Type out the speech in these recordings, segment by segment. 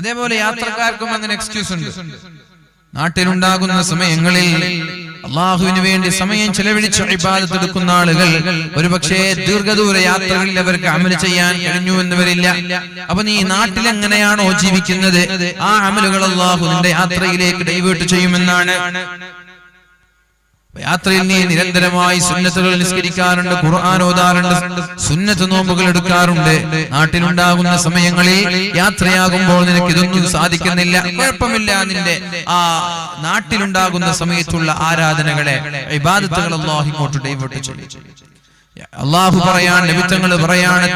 അതേപോലെ യാത്രക്കാർക്കും അങ്ങനെ എക്സ്ക്യൂസ് ഉണ്ട്. നാട്ടിലുണ്ടാകുന്ന സമയങ്ങളിൽ അള്ളാഹുവിന് വേണ്ടി സമയം ചെലവഴിച്ച് ഇബാദത്ത് എടുക്കുന്ന ആളുകൾ ഒരുപക്ഷെ ദീർഘദൂര യാത്രകളിൽ അവർക്ക് അമൽ ചെയ്യാൻ കഴിഞ്ഞു എന്ന് വരില്ല അപ്പൊ നീ നാട്ടിൽ എങ്ങനെയാണോ ജീവിക്കുന്നത്? ആ അമലുകൾ അള്ളാഹു നിന്റെ യാത്രയിലേക്ക് ഡൈവേർട്ട് ചെയ്യുമെന്നാണ് യാത്രയിൽ നീ നിരന്തരമായി സുന്നത്തുകൾ നിസ്കരിക്കാറുണ്ട് ഖുർആൻ ഓതാറുണ്ട് സുന്നത്ത് നോമ്പുകൾ എടുക്കാറുണ്ട്. നാട്ടിലുണ്ടാകുന്ന സമയങ്ങളിൽ യാത്രയാകുമ്പോൾ നിനക്ക് ഇതൊന്നും സാധിക്കുന്നില്ല കുഴപ്പമില്ല നിന്റെ ആ നാട്ടിലുണ്ടാകുന്ന സമയത്തുള്ള ആരാധനകളെ ഇബാദത്തുകൾ അള്ളാഹു ഇങ്ങോട്ട് ഡൈവേർട്ട് ചെയ്യും. അള്ളാഹു പറയാണ് നബിത്തങ്ങൾ പറയാണ്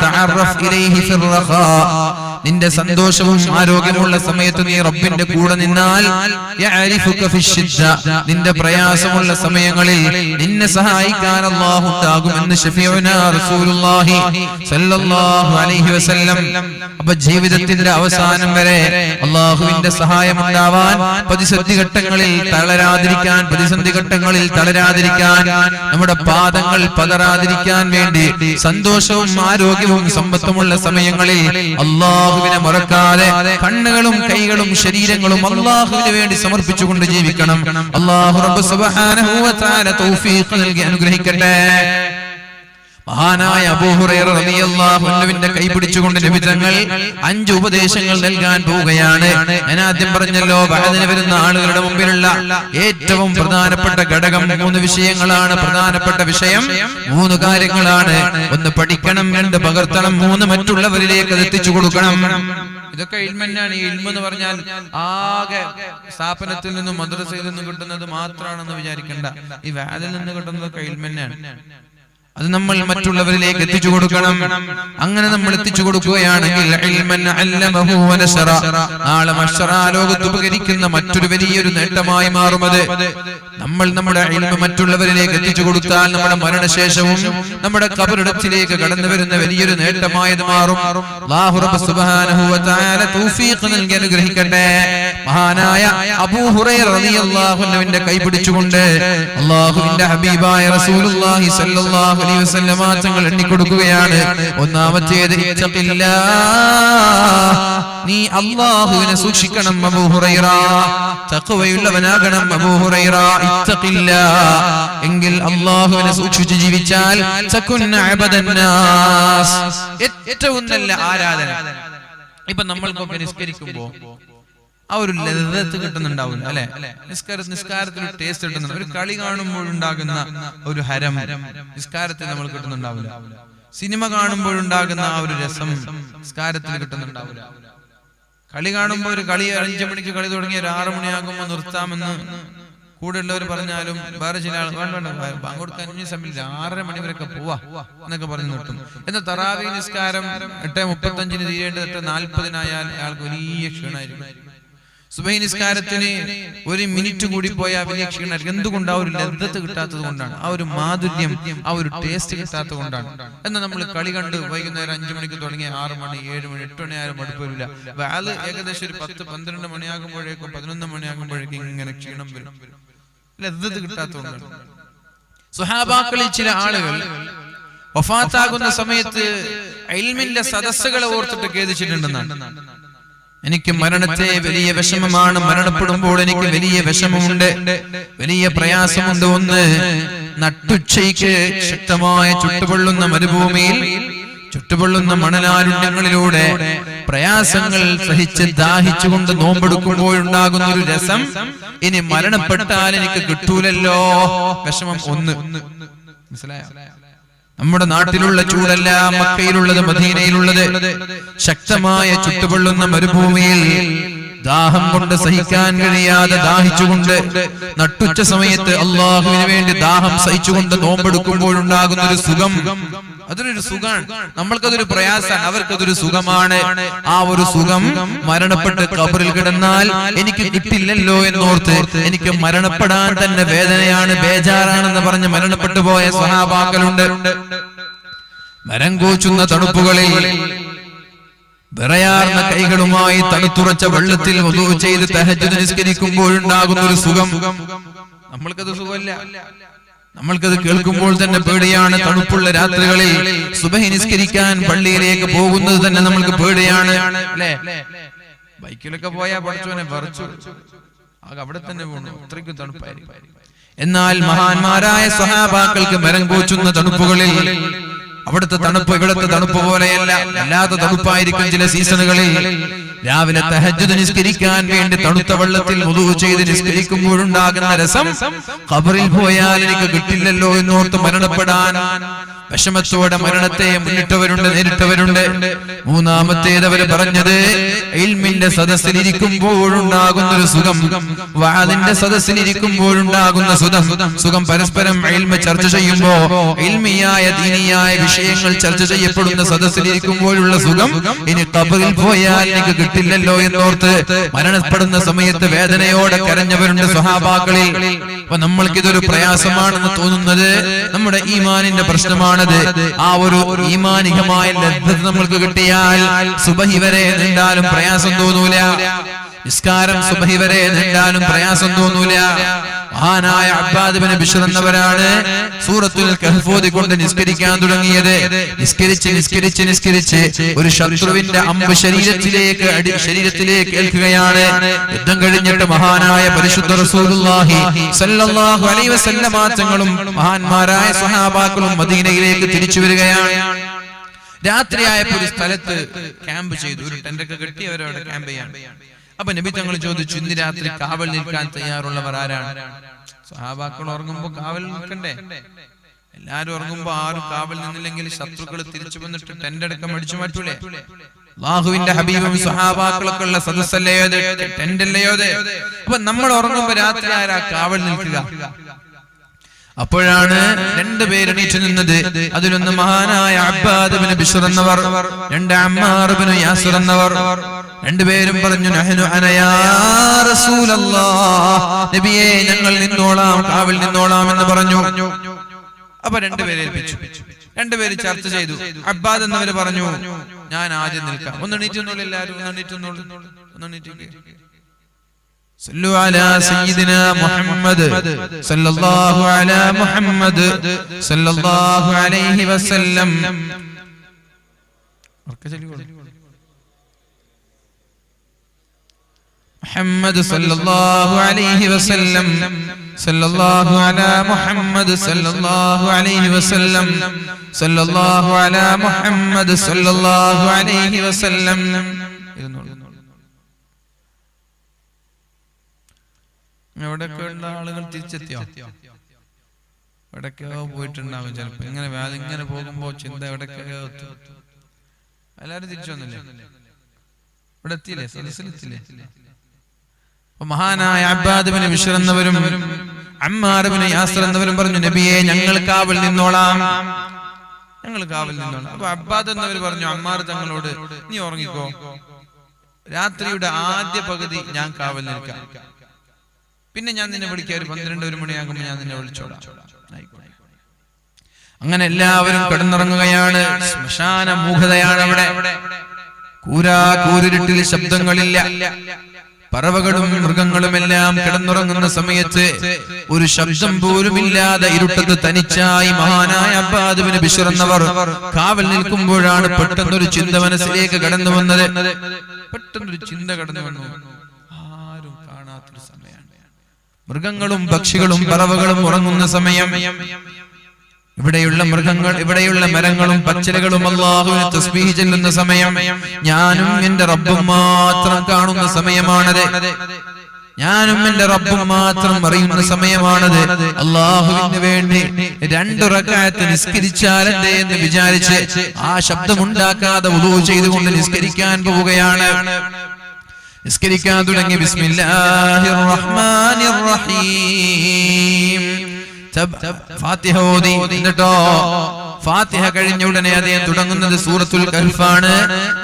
നിന്റെ സന്തോഷവും ആരോഗ്യമുള്ള സമയത്ത് നീ റബ്ബിന്റെ കൂടെ നിന്നാൽ. നിന്റെ പ്രയാസമുള്ള സമയങ്ങളിൽ നിന്നെ സഹായിക്കാൻ അള്ളാഹു ഉണ്ടാകുമെന്ന് അപ്പൊ ജീവിതത്തിന്റെ അവസാനം വരെ അള്ളാഹുവിന്റെ സഹായം ഉണ്ടാവാൻ പ്രതിസന്ധി ഘട്ടങ്ങളിൽ തളരാതിരിക്കാൻ പ്രതിസന്ധി ഘട്ടങ്ങളിൽ തളരാതിരിക്കാൻ നമ്മുടെ പാദങ്ങൾ പതറാതിരിക്കാൻ വേണ്ടി സന്തോഷവും ആരോഗ്യവും സമ്പത്തുമുള്ള സമയങ്ങളിൽ അള്ളാഹുവിനെ മറക്കാതെ കണ്ണുകളും കൈകളും ശരീരങ്ങളും അള്ളാഹുവിന് വേണ്ടി സമർപ്പിച്ചുകൊണ്ട് ജീവിക്കണം. അള്ളാഹു റബ്ബ് സുബ്ഹാനഹു വ തആല തൗഫീഖ് നൽകി അനുഗ്രഹിക്കട്ടെ. മഹാനായ അബൂഹുറൈറ റളിയല്ലാഹു അൻഹുവിന്റെ കൈ പിടിച്ചുകൊണ്ട് തങ്ങൾ അഞ്ച് ഉപദേശങ്ങൾ നൽകാൻ പോവുകയാണ്. ഞാൻ ആദ്യം പറഞ്ഞല്ലോ വഅദിന് വരുന്ന ആളുകളുടെ മുമ്പിലുള്ള ഏറ്റവും പ്രധാനപ്പെട്ട ഘടകം മൂന്ന് വിഷയങ്ങളാണ്. പ്രധാനപ്പെട്ട വിഷയം മൂന്ന് കാര്യങ്ങളാണ്. ഒന്ന് പഠിക്കണം രണ്ട് പകർത്തണം മൂന്ന് മറ്റുള്ളവരിലേക്ക് എത്തിച്ചു കൊടുക്കണം. ഇതൊക്കെ ഇൽമന്നാണ് ഈ ഇൽമ എന്ന് പറഞ്ഞാൽ ആകെ സ്ഥാപനത്തിൽ നിന്നും മദ്രസയിൽ നിന്നും കിട്ടുന്നത് മാത്രമാണെന്ന് വിചാരിക്കണ്ട. ഈ വാദിൽ നിന്ന് കിട്ടുന്നതൊക്കെ ഇൽമന്നാണ് അത് നമ്മൾ മറ്റുള്ളവരിലേക്ക് എത്തിച്ചു കൊടുക്കണം. അങ്ങനെ നമ്മൾ എത്തിച്ചു കൊടുക്കുകയാണെങ്കിൽ. നാളെ മഷറാ ലോകത്ത് ഉപകരിക്കുന്ന മറ്റൊരു വലിയൊരു നേട്ടമായി മാറും അത് നമ്മൾ നമ്മുടെ മറ്റുള്ളവരിലേക്ക് എത്തിച്ചു കൊടുത്താൽ നമ്മുടെ മരണശേഷവും നമ്മുടെ കബറിടത്തിലേക്ക് കടന്നു വരുന്ന വലിയൊരു നേട്ടമായത് മാറും. നൽകി അനുഗ്രഹിക്കട്ടെ. മഹാനായ അബൂ ഹുറൈറ റളിയല്ലാഹു അൻഹുവിന്റെ കൈ പിടിച്ചുകൊണ്ട് അള്ളാഹുവിന്റെ ഹബീബായ റസൂലുള്ളാഹി സ്വല്ലല്ലാഹു അലൈഹി വസല്ലമ തങ്ങൾ എണ്ണിക്കൊടുക്കുകയാണ്. ഒന്നാമത്തേത് നീ അള്ളാഹുവിനെ സൂക്ഷിക്കണം അബൂഹുറൈറ തഖ്വയുള്ളവനാകണം അബൂ ഹുറൈറ. ഇത്തഖില്ലാ. എങ്കിൽ അള്ളാഹുവിനെ സൂക്ഷിച്ച് ജീവിച്ചാൽ ഏറ്റവും നല്ല ആരാധന. ഇപ്പൊ നമ്മൾക്കൊക്കെ നിസ്കരിക്കുമ്പോ ആ ഒരു ലളിതത്ത് കിട്ടുന്നുണ്ടാവും അല്ലെ? നിസ്കാര നിസ്കാരത്തിൽ ടേസ്റ്റ് കിട്ടുന്നുണ്ട്. ഒരു കളി കാണുമ്പോൾ ഉണ്ടാകുന്ന ഒരു ഹരം. നിസ്കാരത്തിൽ നമ്മൾ കിട്ടുന്നുണ്ടാവില്ല. സിനിമ കാണുമ്പോഴുണ്ടാകുന്ന ആ ഒരു രസം നിസ്കാരത്തിൽ കിട്ടുന്നുണ്ടാവില്ല. കളി കാണുമ്പോൾ ഒരു കളി അഞ്ചു മണിക്ക് കളി തുടങ്ങി ഒരു ആറു മണിയാകുമ്പോൾ നിർത്താമെന്ന് കൂടെ ഉള്ളവർ പറഞ്ഞാലും വേറെ ചില ബാങ്ക് കൊടുക്കാൻ അഞ്ച് സമയമില്ല. ആറര മണി വരെയൊക്കെ പോവാ എന്നൊക്കെ പറഞ്ഞു നിർത്തും എന്നാൽ തറാവി നിസ്കാരം എട്ട് മുപ്പത്തഞ്ചിന് തീരേണ്ടത് എട്ട് നാൽപ്പതിനായാൽ അയാൾക്ക് വലിയ ക്ഷീണമായിരിക്കും. സുബൈ നിസ്കാരത്തിന് ഒരു മിനിറ്റ് കൂടി പോയാൽ വലിയ ക്ഷീണമായിരിക്കും എന്തുകൊണ്ട് ആ ഒരു ലബ്ധത്ത് കിട്ടാത്തത് കൊണ്ടാണ്? ആ ഒരു മാധുര്യം ആ ഒരു ടേസ്റ്റ് കിട്ടാത്തത് കൊണ്ടാണ്. എന്നാൽ നമ്മൾ കളി കണ്ട് വൈകുന്നേരം അഞ്ചു മണിക്ക് തുടങ്ങി ആറ് മണി ഏഴ് മണി എട്ട് മണി ആരും മടുപ്പില്ല വാൽ ഏകദേശം ഒരു പത്ത് പന്ത്രണ്ട് മണിയാകുമ്പോഴേക്കും പതിനൊന്ന് മണിയാകുമ്പോഴേക്കും ഇങ്ങനെ ക്ഷീണം വരും. ലബ്ധത്ത് കിട്ടാത്തതുകൊണ്ടാണ് സുഹാബാക്കളിൽ ചില ആളുകൾ വഫാത്താകുന്ന സമയത്ത് ഇൽമിന്റെ സദസ്സുകളെ ഓർത്തിട്ട് ഖേദിച്ചിട്ടുണ്ടെന്നാണ് എനിക്ക് മരണത്തെ വലിയ വിഷമമാണ്. മരണപ്പെടുമ്പോൾ എനിക്ക് വലിയ വിഷമമുണ്ട്. വലിയ പ്രയാസമുണ്ട് ഒന്ന് നട്ടുച്ചയ്ക്ക് ശക്തമായ ചുട്ടുപൊള്ളുന്ന മരുഭൂമിയിൽ ചുട്ടുപൊള്ളുന്ന മണലാരുണ്യങ്ങളിലൂടെ പ്രയാസങ്ങൾ സഹിച്ച് ദാഹിച്ചുകൊണ്ട് നോമ്പെടുക്കുമ്പോഴുണ്ടാകുന്ന ഒരു രസം. ഇനി മരണപ്പെട്ടാൽ എനിക്ക് കിട്ടൂലല്ലോ. വിഷമം ഒന്ന്. മനസ്സിലായോ? നമ്മുടെ നാട്ടിലുള്ള ചൂടല്ല മക്കയിലുള്ളത് മദീനയിലുള്ളത് ശക്തമായ ചുട്ടുപൊള്ളുന്ന മരുഭൂമിയിൽ ദാഹം കൊണ്ട് സഹിക്കാൻ കഴിയാതെ ദാഹിച്ചുകൊണ്ട് നട്ടുച്ച സമയത്ത് അള്ളാഹുവിന് വേണ്ടി ദാഹം സഹിച്ചുകൊണ്ട് നോമ്പെടുക്കുമ്പോഴുണ്ടാകുന്ന ഒരു സുഖം അതൊരു സുഖമാണ് നമ്മൾക്കതൊരു പ്രയാസമാണ്. അവർക്കതൊരു സുഖമാണ്. ആ ഒരു സുഖം മരണപ്പെട്ട് കബറിൽ കിടന്നാൽ എനിക്ക് കിട്ടില്ലല്ലോ എന്നോർത്ത് എനിക്ക് മരണപ്പെടാൻ തന്നെ വേദനയാണ് ബേജാറാണെന്ന് പറഞ്ഞ് മരണപ്പെട്ടു പോയ സഹാബാക്കളുണ്ട് മരം കോച്ചുന്ന തണുപ്പുകളിൽ വിറയാർന്ന കൈകളുമായി തണുത്തുറച്ച വെള്ളത്തിൽ ചെയ്ത് തഹജ്ജുദ് നിസ്കരിക്കുമ്പോഴുണ്ടാകുന്ന ഒരു സുഖം. നമ്മൾക്കത് സുഖമല്ല. നമ്മൾക്കത് കേൾക്കുമ്പോൾ തന്നെ പേടിയാണ് തണുപ്പുള്ള രാത്രികളിൽ സുബഹി നിസ്കരിക്കാൻ പള്ളിയിലേക്ക് പോകുന്നത് തന്നെ നമ്മൾക്ക് പേടിയാണ്. ബൈക്കിലൊക്കെ പോയാ പഠിച്ചവനെ പറിച്ചു ആകെ അവിടെ തന്നെ അത്രയ്ക്കും തണുപ്പായിരിക്കും എന്നാൽ മഹാന്മാരായ സഹാബാക്കൾക്ക് മരം കോച്ചുന്ന തണുപ്പുകളിൽ അവിടുത്തെ തണുപ്പ് ഇവിടുത്തെ തണുപ്പ് പോലെയല്ല. അല്ലാത്ത തണുപ്പായിരിക്കും ചില സീസണുകളിൽ. രാവിലെ തഹജ്ജുദ് നിസ്കരിക്കാൻ വേണ്ടി തണുത്ത വെള്ളത്തിൽ മുതു ചെയ്ത് നിസ്കരിക്കുമ്പോഴുണ്ടാകുന്ന രസം ഖബറിൽ പോയാൽ എനിക്ക് കിട്ടില്ലല്ലോ എന്നോർത്ത് മരണപ്പെടാൻ. വിഷമത്തോടെ മരണത്തെ മുന്നിട്ടവരുണ്ട് നേരിട്ടവരുണ്ട്. മൂന്നാമത്തേത് അവർ പറഞ്ഞത് ഇൽമിന്റെ സദസ്സിലിരിക്കുമ്പോഴുണ്ടാകുന്ന ഒരു സുഖം. വാദിന്റെ സദസ്സിലിരിക്കുമ്പോഴുണ്ടാകുന്ന സുഖം. സുഖം. പരസ്പരം ഇൽമ ചർച്ച ചെയ്യുമ്പോ ഇൽമിയായ ദീനിയായ വിഷയങ്ങൾ ചർച്ച ചെയ്യപ്പെടുന്ന സദസ്സിലിരിക്കുമ്പോഴുള്ള സുഖം ഇനി കബറിൽ പോയാൽ എനിക്ക് കിട്ടില്ലല്ലോ എന്നോർത്ത് മരണപ്പെടുന്ന സമയത്ത് വേദനയോടെ കരഞ്ഞവരുണ്ട് സ്വഹാബാക്കളിൽ. അപ്പൊ നമ്മൾക്ക് ഇതൊരു പ്രയാസമാണെന്ന് തോന്നുന്നത് നമ്മുടെ ഈമാനിന്റെ പ്രശ്നമാണത്. ആ ഒരു ഈമാനികമായ ലഭ്യത നമ്മൾക്ക് കിട്ടിയാൽ സുബഹി വരെ നീണ്ടാലും പ്രയാസം തോന്നൂല. നിസ്കാരം സുബഹി വരെ നീണ്ടാലും പ്രയാസം തോന്നൂല. മഹാനായ അബ്ബാദിബിന് ബിശ്ർ എന്നവരാണ് സൂറത്തുൽ കഹ്ഫ് ഓതിക്കൊണ്ട് നിസ്കരിക്കാൻ തുടങ്ങിയത്. നിസ്കരിച്ച് നിസ്കരിച്ച് നിസ്കരിച്ച് ഒരു ശത്രുവിന്റെ അമ്പ് ശരീരത്തിലേക്ക് അടി ശരീരത്തിലേക്ക് ഏൽക്കുകയാണ്. യുദ്ധം കഴിഞ്ഞിട്ട് മഹാനായ പരിശുദ്ധ റസൂലുള്ളാഹി സല്ലല്ലാഹു അലൈഹി വസല്ലമ തങ്ങളും മഹാന്മാരായ സഹാബാക്കളും മദീനയിലേക്ക് തിരിച്ചു വരികയാണ്. രാത്രിയായപ്പോൾ ഒരു സ്ഥലത്ത് ക്യാമ്പ് ചെയ്തു. ഒരു ടെൻഡൊക്കെ കെട്ടി അവരവിടെ ക്യാമ്പ് ചെയ്യാണ് അപ്പൊ നബി തങ്ങൾ ചോദിച്ചു ഇന്ന് രാത്രി കാവൽ നിൽക്കാൻ തയ്യാറുള്ളവർ ആരാണ്? സഹാബാക്കൾ ഉറങ്ങുമ്പോ കാവൽ നിൽക്കണ്ടേ? എല്ലാരും ഉറങ്ങുമ്പോ ആരും കാവൽ നിന്നില്ലെങ്കിൽ ശത്രുക്കൾ തിരിച്ചു വന്നിട്ട് ടെന്റ് അടക്കം അടിച്ചു മാറ്റൂലേ? അള്ളാഹുവിന്റെ ഹബീബും സഹാബാക്കളൊക്കെ ഉള്ള സദസ്സല്ലയോ ടെന്റ് അല്ലയോ അപ്പൊ നമ്മൾ ഉറങ്ങുമ്പോ രാത്രി ആരാ കാവൽ നിൽക്കുക? അപ്പോഴാണ് രണ്ടുപേര് എണീച്ചു നിന്നത്. അതിലൊന്ന് മഹാനായ അബ്ബാദ് ബിൻ ബിശ്ർ എന്നവർ രണ്ട് അമ്മാർ ബിൻ യാസിർ എന്നവർ. രണ്ടുപേരും പറഞ്ഞു നഹ്നു അന യാ റസൂലല്ലാഹ് നബിയേ ഞങ്ങൾ നിന്നോളാം കാവിൽ നിന്നോളാം എന്ന് പറഞ്ഞു അപ്പൊ രണ്ടുപേരെ ഏൽപ്പിച്ചു രണ്ടുപേര് ചർച്ച ചെയ്തു അബ്ബാദ് എന്നവര് പറഞ്ഞു ഞാൻ ആദ്യം നിൽക്കാം ഒന്ന് എണീറ്റുന്നുള്ളൂ എല്ലാവരും ഒന്ന് എണീറ്റുന്നുള്ളൂ ഒന്ന് എണീറ്റ് صلوا على سيدنا محمد صلى الله على محمد صلى الله عليه وسلم മുഹമ്മദ് സല്ലല്ലാഹു അലൈഹി വസല്ലം. സല്ലല്ലാഹു അലാ മുഹമ്മദ് സല്ലല്ലാഹു അലൈഹി വസല്ലം. സല്ലല്ലാഹു അലാ മുഹമ്മദ് സല്ലല്ലാഹു അലൈഹി വസല്ലം. എവിടെയൊക്കെയുള്ള ആളുകൾ തിരിച്ചെത്തിയോ? എവിടൊക്കെയോ പോയിട്ടുണ്ടാവും ചിലപ്പോ. ഇങ്ങനെ വ്യാധി ഇങ്ങനെ പോകുമ്പോ ചിന്ത എവിടൊക്കെയോ എല്ലാരും തിരിച്ചു വന്നില്ലേ? ഇവിടെ എത്തിയില്ലേ? സദസ്സിലെത്തില്ലേ മഹാനായ അബ്ബാദുബിന് വിഷർ എന്നവരും ബിൻ യാസർ എന്നവരും പറഞ്ഞു നബിയെ ഞങ്ങൾ കാവൽ നിന്നോളാം. ഞങ്ങൾ കാവൽ നിന്നോളാം. അപ്പൊ അബ്ബാദ് എന്നവർ പറഞ്ഞു അമ്മാർ തങ്ങളോട് നീ ഉറങ്ങിക്കോ. രാത്രിയുടെ ആദ്യ പകുതി ഞാൻ കാവൽ നിൽക്കാം. പിന്നെ ഞാൻ നിന്നെ വിളിക്കാം. ഒരു പന്ത്രണ്ട് ഒരു മണിയാകുമ്പോ ഞാൻ നിന്നെ വിളിച്ചോളാം. അങ്ങനെ എല്ലാവരും കിടന്നുറങ്ങുകയാണ്. ശ്മശാന മൂഖതയാണ് അവിടെ. കൂരാ കൂരിരുട്ടിൽ ശബ്ദങ്ങളില്ല. പറവകളും മൃഗങ്ങളുമെല്ലാം കിടന്നുറങ്ങുന്ന സമയത്ത് ഒരു ശബ്ദം പോലുമില്ലാതെ ഇരുട്ടത്ത് തനിച്ചായി മഹാനായ അബ്ബാദുവിന് ബിഷറന്നവർ കാവൽ നിൽക്കുമ്പോഴാണ് പെട്ടെന്നൊരു ചിന്ത മനസ്സിലേക്ക് കടന്നു വന്നത്. പെട്ടെന്നൊരു ചിന്ത കടന്നു വന്നു. ആരും കാണാത്തൊരു സമയമാണ്. മൃഗങ്ങളും പക്ഷികളും പറവകളും ഉറങ്ങുന്ന സമയം. ഇവിടെയുള്ള മൃഗങ്ങൾ ഇവിടെയുള്ള മരങ്ങളും പച്ചിലകളും അള്ളാഹുവിനെ തസ്ബീഹ് ചെല്ലുന്ന സമയം ഞാനും എന്റെ റബ്ബും മാത്രം കാണുന്ന സമയമാണത്. ഞാനും എന്റെ റബ്ബും മാത്രം അറിയുന്ന സമയമാണത്. അള്ളാഹുവിന് വേണ്ടി രണ്ടു റക്കായത്ത് നിസ്കരിച്ചാലേ എന്ന് വിചാരിച്ച് ആ ശബ്ദമുണ്ടാക്കാതെ ഉദു ചെയ്തുകൊണ്ട് നിസ്കരിക്കാൻ പോവുകയാണ്. നിസ്കരിക്കാൻ തുടങ്ങി. ബിസ്മില്ലാഹിർ റഹ്മാനിർ റഹീം. ഫാത്തിഹ ഓതി. എന്നിട്ടോ ഫാത്തിഹ കഴിഞ്ഞ ഉടനെ അദ്ദേഹം തുടങ്ങുന്നത് സൂറത്തുൽ കൽഫാണ്.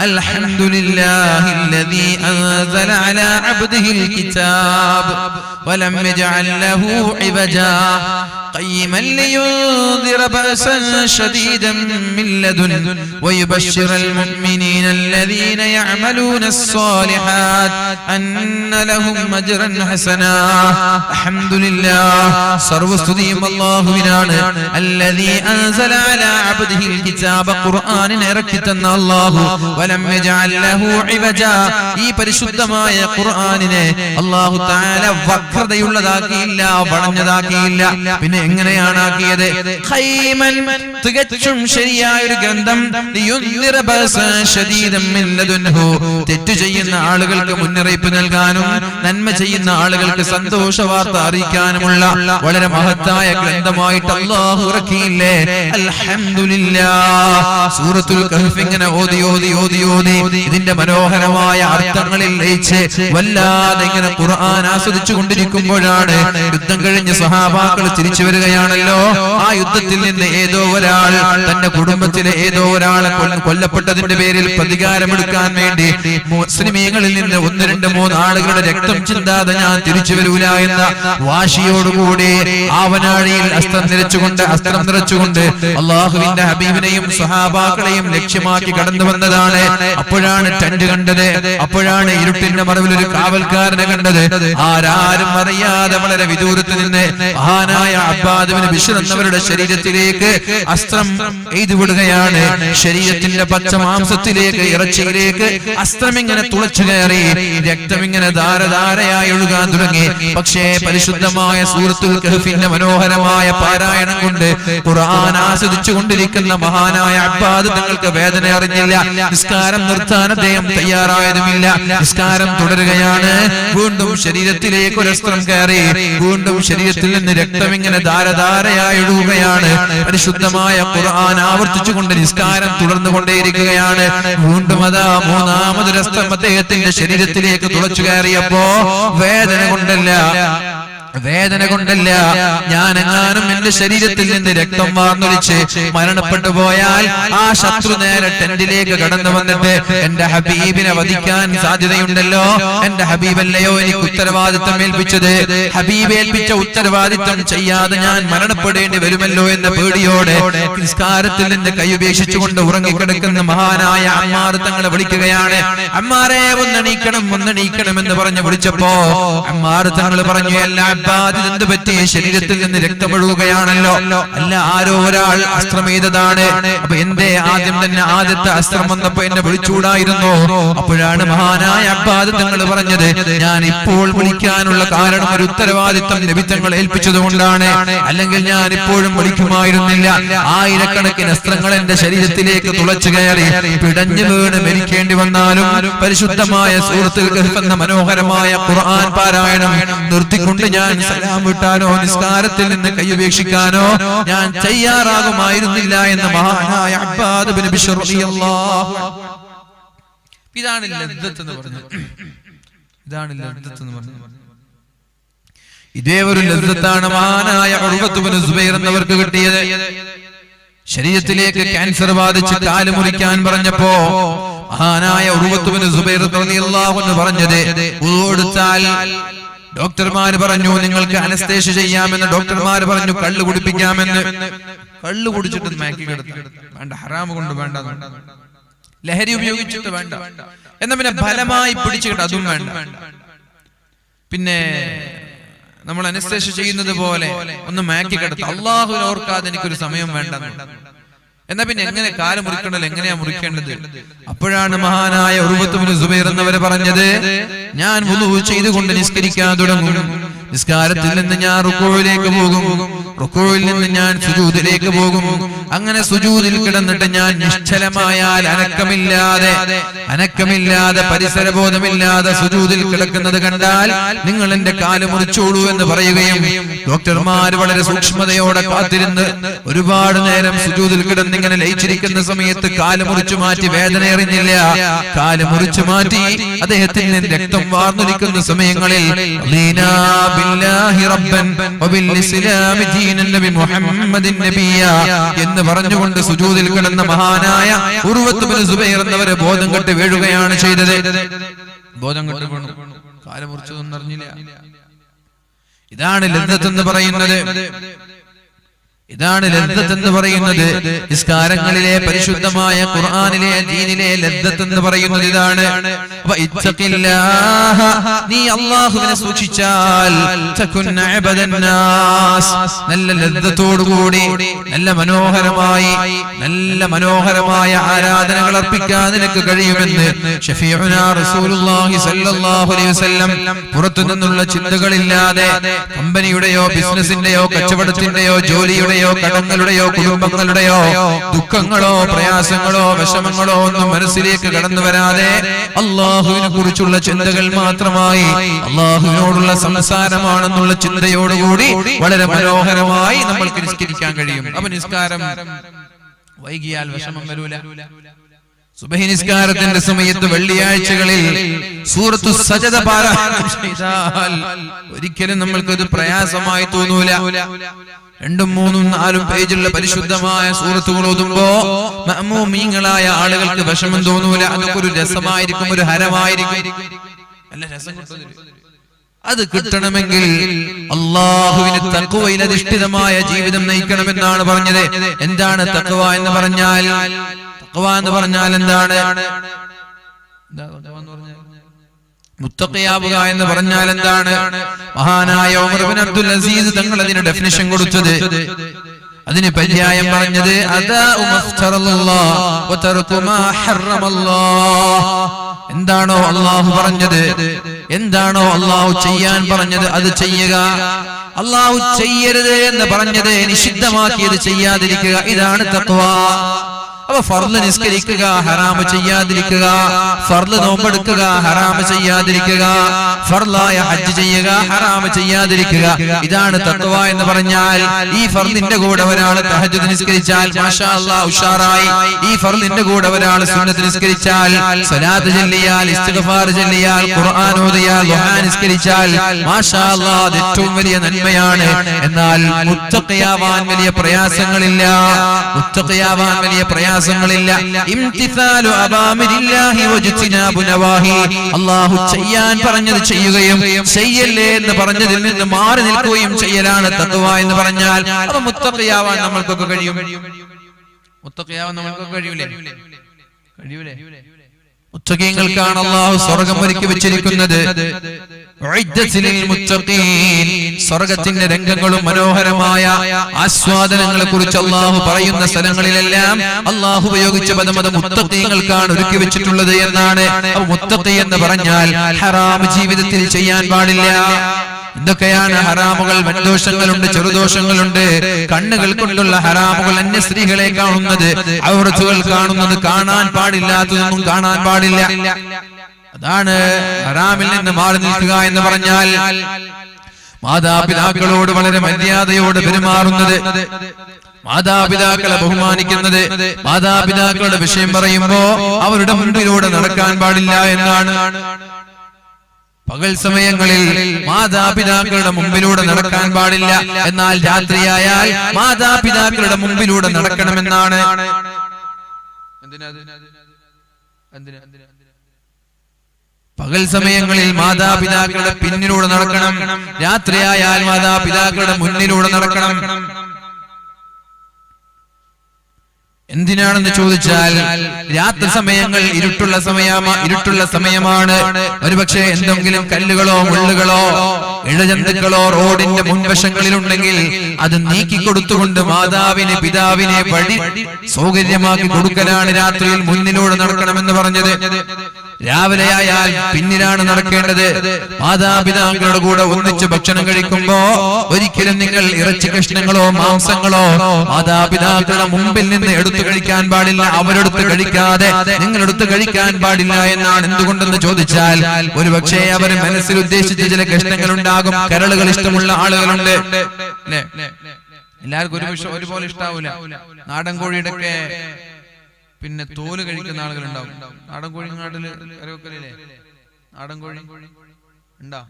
അൽഹംദുലില്ലാഹില്ലദീ അൻസല അലാ അബ്ദിഹിൽ കിതാബ്. വലം യജഅൽ ലഹു ഇവജാ. قيما لينذر بأسا شديدا من لدن ويبشر المؤمنين الذين يعملون الصالحات أن لهم أجرا حسنا الحمد لله സർവസ്തുതിയും അള്ളാഹുവിനാണ് الذي أنزل على عبده الكتاب ഖുർആൻ ഇറക്കി തന്ന അല്ലാഹു വലം യജഅൽ ലഹു ഇവജ ഈ പരിശുദ്ധമായ ഖുർആനിനെ അല്ലാഹു തആല വക്രതയുള്ളതാക്കിയില്ല വളഞ്ഞതാക്കിയില്ല പിന്നെ എങ്ങനെയാണ് ആക്കിയത് ഖൈമൻ തികച്ചും ശരിയായ ഒരു ഗ്രന്ഥം തെറ്റു ചെയ്യുന്ന ആളുകൾക്ക് മുന്നറിയിപ്പ് നൽകാനും നന്മ ചെയ്യുന്ന ആളുകൾക്ക് സന്തോഷ വാർത്ത അറിയിക്കാനുമുള്ള വളരെ മഹത്തായ ഗ്രന്ഥമായിട്ട് അള്ളാഹു ഇറക്കിയില്ലേ? സൂറത്തുൽ ഇങ്ങനെ ഓതി ഓതി ഓതി ഓതി. ഇതിന്റെ മനോഹരമായ അർത്ഥങ്ങളിൽ ലയിച്ച് വല്ലാതെ ഇങ്ങനെ ഖുർആൻ ആസ്വദിച്ചു കൊണ്ടിരിക്കുമ്പോഴാണ് യുദ്ധം കഴിഞ്ഞ് സഹാബാക്കൾ തിരിച്ചു വരികയാണല്ലോ. ആ യുദ്ധത്തിൽ നിന്ന് ഏതോ ഒരാൾ തന്റെ കുടുംബത്തിലെ ഏതോ ഒരാളെ കൊല്ലപ്പെട്ടതിന്റെ പേരിൽ പ്രതികാരമെടുക്കാൻ വേണ്ടി മുസ്ലിമീങ്ങളിൽ നിന്ന് ഒന്ന് രണ്ട് മൂന്ന് ആളുകളുടെ രക്തം ചിന്താതെ ഞാൻ തിരിച്ചു വരൂല എന്ന വാശിയോടുകൂടി ആവനാഴിയിൽ അസ്ത്രം നിറച്ചുകൊണ്ട് അസ്ത്രം നിറച്ചുകൊണ്ട് അള്ളാഹുവിന്റെ ഹബീബിനെയും സഹാബാക്കളെയും ലക്ഷ്യമാക്കി കടന്നു വന്നതാണ്. അപ്പോഴാണ് ടെന്റ് കണ്ടത്. അപ്പോഴാണ് ഇരുട്ടിന്റെ മറവിൽ ഒരു കാവൽക്കാരനെ കണ്ടത്. ആരാരും അറിയാതെ വളരെ വിദൂരത്ത് നിന്ന് മഹാനായ അബ്ബാദുവിന് വിശ്രന്നവരുടെ ശരീരത്തിലേക്ക് അസ്ത്രം എയ്തുവിടുകയാണ് ശരീരത്തിന്റെ പച്ച മാംസത്തിലേക്ക് ഇറച്ചിയിലേക്ക് അസ്ത്രം ഇങ്ങനെ തുളച്ചു കയറി രക്തം ഇങ്ങനെ ധാരധാരയായി ഒഴുകാൻ തുടങ്ങി. പക്ഷേ പരിശുദ്ധമായ സൂറത്തുൽ കഹഫിന്റെ മനോഹരമായ പാരായണം കൊണ്ട് ഖുർആൻ ആസ്വദിച്ചു കൊണ്ടിരിക്കുന്ന മഹാനായ അബ്ബാദ് തങ്ങൾക്ക് വേദന അറിഞ്ഞില്ല. നിസ്കാരം നിർത്താൻ അദ്ദേഹം തയ്യാറായതുമില്ല. നിസ്കാരം തുടരുകയാണ്. വീണ്ടും ശരീരത്തിലേക്ക് ഒരു അസ്ത്രം കയറി വീണ്ടും ശരീരത്തിൽ നിന്ന് രക്തം ഇങ്ങനെ ധാരധാരയായി രൂപയാണ് പരിശുദ്ധമായ ഖുർആൻ ആവർത്തിച്ചുകൊണ്ട് നിസ്കാരം തുടർന്നു കൊണ്ടേയിരിക്കുകയാണ് അതാ മൂന്നാമത്തെ രസ്തം അദ്ദേഹത്തിന്റെ ശരീരത്തിലേക്ക് തുളച്ചു കയറിയപ്പോ വേദന കൊണ്ടല്ല. വേദന കൊണ്ടല്ല. ഞാൻ എങ്ങാനും എന്റെ ശരീരത്തിൽ നിന്ന് രക്തം വാർന്നൊലിച്ച് മരണപ്പെട്ടു പോയാൽ ആ ശത്രു നേരെ ടെന്റിലേക്ക് കടന്നു വന്നിട്ട് എന്റെ ഹബീബിനെ വധിക്കാൻ സാധ്യതയുണ്ടല്ലോ. എന്റെ ഹബീബല്ലയോ എനിക്ക് ഉത്തരവാദിത്തം ഏൽപ്പിച്ചത്. ഹബീബ് ഏൽപ്പിച്ച ഉത്തരവാദിത്തം ചെയ്യാതെ ഞാൻ മരണപ്പെടേണ്ടി വരുമല്ലോ എന്ന പേടിയോടെ നിസ്കാരത്തിൽ നിന്ന് കൈയുപേക്ഷിച്ചുകൊണ്ട് ഉറങ്ങിക്കിടക്കുന്ന മഹാനായ അമ്മാർ തങ്ങളെ വിളിക്കുകയാണ്. അമ്മാരെ ഒന്നണീക്കണം ഒന്നണീക്കണം എന്ന് പറഞ്ഞ് വിളിച്ചപ്പോ അമ്മാർ തങ്ങൾ പറഞ്ഞു എല്ലാ അബ്ബാദ് എന്ത് പറ്റി? ശരീരത്തിൽ നിന്ന് രക്തമൊഴുകുകയാണല്ലോ. അല്ല ആരോ ഒരാൾ അസ്ത്രമെയ്തതാണ്. അപ്പൊ എന്റെ ആദ്യം തന്നെ ആദ്യത്തെ അസ്ത്രം വന്നപ്പോ എന്നെ വിളിച്ചൂടായിരുന്നു. അപ്പോഴാണ് മഹാനായ അബ്ബാദ് തങ്ങൾ പറഞ്ഞത് ഞാൻ ഇപ്പോൾ വിളിക്കാനുള്ള കാരണം ഒരു ഉത്തരവാദിത്തം ലഭിത്തങ്ങൾ ഏൽപ്പിച്ചതുകൊണ്ടാണ്. അല്ലെങ്കിൽ ഞാൻ ഇപ്പോഴും വിളിക്കുമായിരുന്നില്ല. ആയിരക്കണക്കിന് അസ്ത്രങ്ങൾ എന്റെ ശരീരത്തിലേക്ക് തുളച്ചു കയറി പിടഞ്ഞു വീണ് മരിക്കേണ്ടി വന്നാലും പരിശുദ്ധമായ സൂറത്തുൽ കഹ്ഫ് എന്ന മനോഹരമായ ഖുർആൻ പാരായണം നിർത്തിക്കൊണ്ട് ഞാൻ സലാം വിട്ടാനോ നിസ്കാരത്തിൽ നിന്ന് കൈയുപേക്ഷിക്കാനോ ഞാൻ തയ്യാറാകുമായിരുന്നില്ല എന്ന മഹാനായ അബ്ബാദ് ബിൻ റളിയല്ലാഹു ഇതാണ് ലദ്ദത്ത് എന്ന് പറഞ്ഞത്. ഇതാണ് ലദ്ദത്ത് എന്ന് പറഞ്ഞത്. ഇതേ ഒരു ലബ്ദത്താണ് മഹാനായ ഉർവത്ത് ബിൻ സുബൈർ എന്നവർക്ക് കിട്ടിയത്. ശരീരത്തിലേക്ക് ക്യാൻസർ ബാധിച്ച് കാൽ മുറിക്കാൻ പറഞ്ഞപ്പോ മഹാനായ ഉർവത്ത് ബിൻ സുബൈർ അൻഹു പറഞ്ഞത് എടുത്താൽ ഡോക്ടർമാര് പറഞ്ഞു നിങ്ങൾക്ക് അനസ്തേഷ ചെയ്യാമെന്ന് ഡോക്ടർമാർ പറഞ്ഞു കള്ളു കുടിപ്പിക്കാമെന്ന്. കള്ളു കുടിച്ചിട്ട് മയക്കി കിടത്തി വേണ്ട ഹറാമ് കൊണ്ട് വേണ്ട ലഹരി ഉപയോഗിച്ചിട്ട് വേണ്ട. എന്നാ പിന്നെ ഫലമായി പിടിച്ചിട്ട് അതും വേണ്ട. പിന്നെ നമ്മൾ അനസ്തേഷ ചെയ്യുന്നത് പോലെ ഒന്ന് മാക്കി കിടത്തി. അള്ളാഹു ഓർക്കാതെ എനിക്കൊരു സമയം വേണ്ട എന്നാ പിന്നെ എങ്ങനെ കാൽ മുറിക്കണ്ടല്ലോ എങ്ങനെയാ മുറിക്കേണ്ടത്? അപ്പോഴാണ് മഹാനായ ഉറുവത്തുബിന് സുബൈർ എന്നവര് പറഞ്ഞത് ഞാൻ ചെയ്തുകൊണ്ട് നിസ്കരിക്കാൻ തുടങ്ങും. നിസ്കാരത്തിൽ നിന്ന് ഞാൻ റുക്കോയിലേക്ക് പോകും. റുക്കോയിൽ നിന്ന് ഞാൻ സുജൂദിലേക്ക് പോകും. അങ്ങനെ സുജൂതിൽ കിടന്നിട്ട് ഞാൻ നിശ്ചലമായാൽ അനക്കമില്ലാതെ അനക്കമില്ലാതെ പരിസരബോധമില്ലാതെ സുജൂതിൽ കിടക്കുന്നത് കണ്ടാൽ നിങ്ങൾ എന്റെ കാൽ മുറിച്ചോളൂ എന്ന് പറയുകയും ഡോക്ടർമാർ വളരെ സൂക്ഷ്മതയോടെ കാത്തിരുന്ന് ഒരുപാട് നേരം സുജൂതിൽ കിടന്ന് ഇങ്ങനെ ലയിച്ചിരിക്കുന്ന സമയത്ത് കാൽ മുറിച്ചു മാറ്റി വേദന അറിഞ്ഞില്ല കാൽ മുറിച്ചു മാറ്റി അദ്ദേഹത്തിൽ നിന്ന് രക്തം വാർന്നൊലിക്കുന്ന സമയങ്ങളിൽ റളീനാ എന്ന് പറഞ്ഞുകൊണ്ട് സുജൂതിൽ കിടന്ന മഹാനായ ഉർവത്ത് ബിൻ സുബൈർ എന്നവരെ ബോധം കെട്ട് വീഴുകയാണ് ചെയ്തത്. ബോധം കെട്ട് വീണു. കാൽ അറിഞ്ഞില്ല. ഇതാണ് ലദ്ദത്ത് എന്ന് പറയുന്നത്. ഇതാണ് ലദ്ദത്ത് എന്ന് പറയുന്നത്. നിസ്കാരങ്ങളിലെ പരിശുദ്ധമായ ഖുർആനിലെ ദീനിലെ ലദ്ദത്ത് എന്ന് പറയുന്നത് ഇതാണ്. അപ്പൊ ഇത്തഖില്ലാഹ, നീ അല്ലാഹുവിനെ സൂക്ഷിച്ചാൽ തകുൻ അഅബദൻ നാസ്. നല്ല ലദ്ദത്തോടുകൂടി നല്ല മനോഹരമായി നല്ല മനോഹരമായ ആരാധനകൾ അർപ്പിക്കാൻ നിനക്ക് കഴിയുമെന്ന് ഷഫീഉനാ റസൂലുള്ളാഹി സ്വല്ലല്ലാഹു അലൈഹി വസല്ലം പുറത്തു നിന്നുള്ള ചിന്തകളില്ലാതെ കമ്പനിയുടെയോ ബിസിനസിന്റെയോ കച്ചവടത്തിന്റെയോ ജോലിയുടെയോ കടങ്ങളുടെയോ കുടുംബങ്ങളുടെയോ ദുഃഖങ്ങളോ പ്രയാസങ്ങളോ വിഷമങ്ങളോ ഒന്നും മനസ്സിലേക്ക് കടന്നു വരാതെ അള്ളാഹുവിനെ കുറിച്ചുള്ള ചിന്തകൾ മാത്രമായി അള്ളാഹുവിനോടുള്ള സംസാരമാണെന്നുള്ള ചിന്തയോടുകൂടി വളരെ മനോഹരമായി നമ്മൾ നിസ്കരിക്കാൻ കഴിയും. അപ്പൊ നിസ്കാരം വൈകിയാൽ വിഷമം വരൂല. സുബഹി നിസ്കാരത്തിന്റെ സമയത്ത് വെള്ളിയാഴ്ചകളിൽ സൂറത്തു സജദ പാരായണം ചെയ്താൽ ഒരിക്കലും നമ്മൾക്കത് പ്രയാസമായി തോന്നൂല. രണ്ടും മൂന്നും നാലും പേജുള്ള പരിശുദ്ധമായ സൂറത്തുകൾ ഓതുമ്പോ മഅ്മൂമീങ്ങളായ ആളുകൾക്ക് വിഷമം തോന്നൂല. അതൊക്കെ ഒരു രസമായിരിക്കും ഒരു ഹരമായിരിക്കും. നല്ല രസം അത് കിട്ടണമെങ്കിൽ അള്ളാഹുവിന് തക്കുവയിൽ അധിഷ്ഠിതമായ ജീവിതം നയിക്കണമെന്നാണ് പറഞ്ഞത്. എന്താണ് തക്കുവ എന്ന് പറഞ്ഞാൽ? തക്കുവ എന്ന് പറഞ്ഞാൽ എന്താണ്? തഖ്വ എന്ന് പറഞ്ഞാൽ? എന്താണ്? മഹാനായ അബ്ദുൽ അസീസ് തങ്ങൾ അതിന് ഡെഫിനിഷൻ കൊടുത്തത്. അതിന് പര്യായം പറഞ്ഞത് എന്താണോ അള്ളാഹു പറഞ്ഞത്? എന്താണോ അള്ളാഹു ചെയ്യാൻ പറഞ്ഞത്? അത് ചെയ്യുക. അള്ളാഹു ചെയ്യരുത് എന്ന് പറഞ്ഞത് നിഷിദ്ധമാക്കിയത് ചെയ്യാതിരിക്കുക. ഇതാണ് തത്വ അപ്പൊ ഫർൾ നിസ്കരിക്കുക ഹറാമ് ചെയ്യാതിരിക്കുക ഫർൾ നോമ്പെടുക്കുക ഹറാമ് ചെയ്യാതിരിക്കുക ഫർളായ ഹജ്ജ് ചെയ്യുക ഹറാമ് ചെയ്യാതിരിക്കുക. ഇതാണ് തത്വ എന്ന് പറഞ്ഞാൽ ഈ ഫർദിന്റെ കൂടെ ഒരാൾ തഹജ് നിസ്കരിച്ചാൽ മാഷാ ഉഷാറായി. ഈ ഫർദിന്റെ കൂടെ ഒരാൾ സുന്നത്ത് നിസ്കരിച്ചാൽ സലാത്ത് ചൊല്ലിയാൽ ഇസ്തിഗ്ഫാർ ചൊല്ലിയാൽ ഖുർആൻ ഓതിയാൽ ദുആ നിസ്കരിച്ചാൽ മാഷാ അല്ലാഹ് അത് ഏറ്റവും വലിയ നന്മയാണ്. എന്നാൽ മുത്തഖിയാവാൻ വലിയ പ്രയാസങ്ങളില്ല. മുത്തഖിയാവാൻ വലിയ പ്രയാസങ്ങളില്ല അള്ളാഹു ചെയ്യാൻ പറഞ്ഞത് ചെയ്യുകയും ചെയ്യല്ലേ എന്ന് പറഞ്ഞതിൽ നിന്ന് മാറി നിൽക്കുകയും ചെയ്യലാണ് തഖ്വ എന്ന് പറഞ്ഞാൽ. അപ്പൊ മുത്തക്കയാവാൻ നമ്മൾക്കൊക്കെ കഴിയും. മുത്തക്കയാവാൻ നമ്മൾക്കൊക്കെ കഴിയൂലേ? കഴിയൂലേ? മുത്തഖീങ്ങൾക്കാണ് അള്ളാഹു സ്വർഗം ഒരുക്കി വെച്ചിരിക്കുന്നത്. സ്വർഗത്തിന്റെ രംഗങ്ങളും മനോഹരമായ ആസ്വാദനങ്ങളെ കുറിച്ച് അള്ളാഹു പറയുന്ന സ്ഥലങ്ങളിലെല്ലാം അള്ളാഹു ഉപയോഗിച്ച പദം അത് മുത്തഖീങ്ങൾക്കാണ് ഒരുക്കി വെച്ചിട്ടുള്ളത് എന്നാണ് അപ്പൊ എന്ന് പറഞ്ഞാൽ ഹറാം ജീവിതത്തിൽ ചെയ്യാൻ പാടില്ല എന്തൊക്കെയാണ് ഹറാമുകൾ വൻദോഷങ്ങളുണ്ട് ചെറുദോഷങ്ങളുണ്ട്. കണ്ണുകൾ കൊണ്ടുള്ള ഹറാമുകൾ അന്യ സ്ത്രീകളെ കാണുന്നത്. ഔറത്തുകൾ കാണുന്നത് കാണാൻ പാടില്ലാത്തതൊന്നും കാണാൻ പാടില്ല. അതാണ് ഹറാമിൽ നിന്ന് മാറി നിൽക്കുക എന്ന് പറഞ്ഞാൽ മാതാപിതാക്കളോട് വളരെ മര്യാദയോട് പെരുമാറുന്നത്. മാതാപിതാക്കളെ ബഹുമാനിക്കുന്നത്. മാതാപിതാക്കളുടെ വിഷയം പറയുമ്പോ അവരുടെ മുൻപിലൂടെ നടക്കാൻ പാടില്ല എന്നാണ് പകൽ സമയങ്ങളിൽ മാതാപിതാക്കളുടെ മുമ്പിലൂടെ നടക്കാൻ പാടില്ല. എന്നാൽ രാത്രിയായാൽ മാതാപിതാക്കളുടെ മുമ്പിലൂടെ നടക്കണമെന്നാണ്. പകൽ സമയങ്ങളിൽ മാതാപിതാക്കളുടെ പിന്നിലൂടെ നടക്കണം. രാത്രിയായാൽ മാതാപിതാക്കളുടെ മുന്നിലൂടെ നടക്കണം. എന്തിനാണെന്ന് ചോദിച്ചാൽ രാത്രി സമയങ്ങൾ ഇരുട്ടുള്ള സമയമാ ഇരുട്ടുള്ള സമയമാണ്. ഒരുപക്ഷെ എന്തെങ്കിലും കല്ലുകളോ മുള്ളുകളോ ഇഴജന്തുക്കളോ റോഡിന്റെ മുൻവശങ്ങളിലുണ്ടെങ്കിൽ അത് നീക്കി കൊടുത്തുകൊണ്ട് മാതാവിനെ പിതാവിനെ വഴി സൗകര്യമാക്കി കൊടുക്കലാണ് രാത്രിയിൽ മുന്നിലൂടെ നടക്കണമെന്ന് പറഞ്ഞത്. രാവിലെ ആയാൽ പിന്നിലാണ് നടക്കേണ്ടത്. മാതാപിതാക്കളുടെ കൂടെ ഒന്നിച്ച് ഭക്ഷണം കഴിക്കുമ്പോ ഒരിക്കലും നിങ്ങൾ ഇറച്ചി കഷ്ണങ്ങളോ മാംസങ്ങളോ മാതാപിതാക്കളുടെ മുമ്പിൽ നിന്ന് എടുത്തു കഴിക്കാൻ പാടില്ല. അവരെടുത്ത് കഴിക്കാതെ നിങ്ങളെടുത്ത് കഴിക്കാൻ പാടില്ല എന്നാണ് എന്തുകൊണ്ടെന്ന് ചോദിച്ചാൽ ഒരു പക്ഷേ അവർ മനസ്സിൽ ഉദ്ദേശിച്ച ചില കഷ്ണങ്ങൾ ഉണ്ടാകും കരളുകൾ ഇഷ്ടമുള്ള ആളുകളുണ്ട്. എല്ലാവർക്കും ഒരു ഒരുപോലെ ഇഷ്ടാവൂല നാടൻ കോഴിയുടെ ഒക്കെ പിന്നെ തോൽ കഴിക്കുന്ന ആളുകളുണ്ടാവും. നാടൻ കോഴി നാട്ടിൽ കരവക്കലില്ലേ നാടൻ കോഴി ഉണ്ടാ?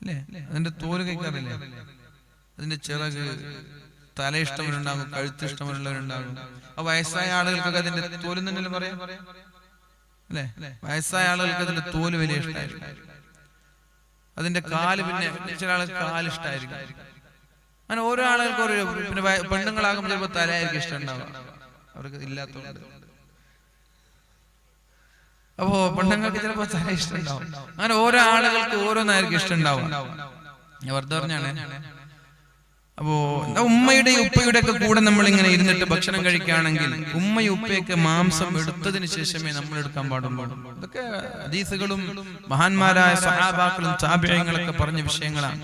അല്ലേ അതിന്റെ തോൽ കഴിക്കാറില്ലേ? അതിന്റെ ചിറക് തല ഇഷ്ടമുണ്ടാകും കഴുത്ത് ഇഷ്ടമുള്ളവരുണ്ടാകും. ആ വയസ്സായ ആളുകൾക്കൊക്കെ അതിന്റെ തോൽ തന്നെ പറയാം? അല്ലേ വയസ്സായ ആളുകൾക്ക് അതിന്റെ തോൽ വലിയ ഇഷ്ടമായിരിക്കും അതിന്റെ കാൽ പിന്നെ ചില ആൾക്ക് കാൽ ഇഷ്ടമായിരിക്കും അങ്ങനെ ഓരോ ആളുകൾക്ക് ഓരോ പിന്നെ പെണ്ണുങ്ങളാകുമ്പോൾ ചിലപ്പോൾ തലയായിരിക്കും ഇഷ്ടം ഉണ്ടാവുക അവർക്ക് ഇല്ലാത്തതുകൊണ്ട് അപ്പോ പെണ്ണുങ്ങൾക്ക് ചിലപ്പോ തല ഇഷ്ടം ഉണ്ടാവും അങ്ങനെ ഓരോ ആളുകൾക്ക് ഓരോന്നായിരിക്കും ഇഷ്ടം ഉണ്ടാവും ഞാൻ വെറുതെ പറഞ്ഞാണ്. അപ്പോ ഉമ്മയുടെ ഉപ്പയുടെ ഒക്കെ കൂടെ നമ്മൾ ഇങ്ങനെ ഇരുന്നിട്ട് ഭക്ഷണം കഴിക്കുകയാണെങ്കിൽ ഉമ്മയും ഉപ്പയൊക്കെ മാംസം എടുത്തതിന് ശേഷമേ നമ്മൾ എടുക്കാൻ പാടുള്ളൂ. ഇതൊക്കെ ഹദീസുകളും മഹാന്മാരായ സഹാബാക്കളും താപര്യങ്ങളൊക്കെ പറഞ്ഞ വിഷയങ്ങളാണ്.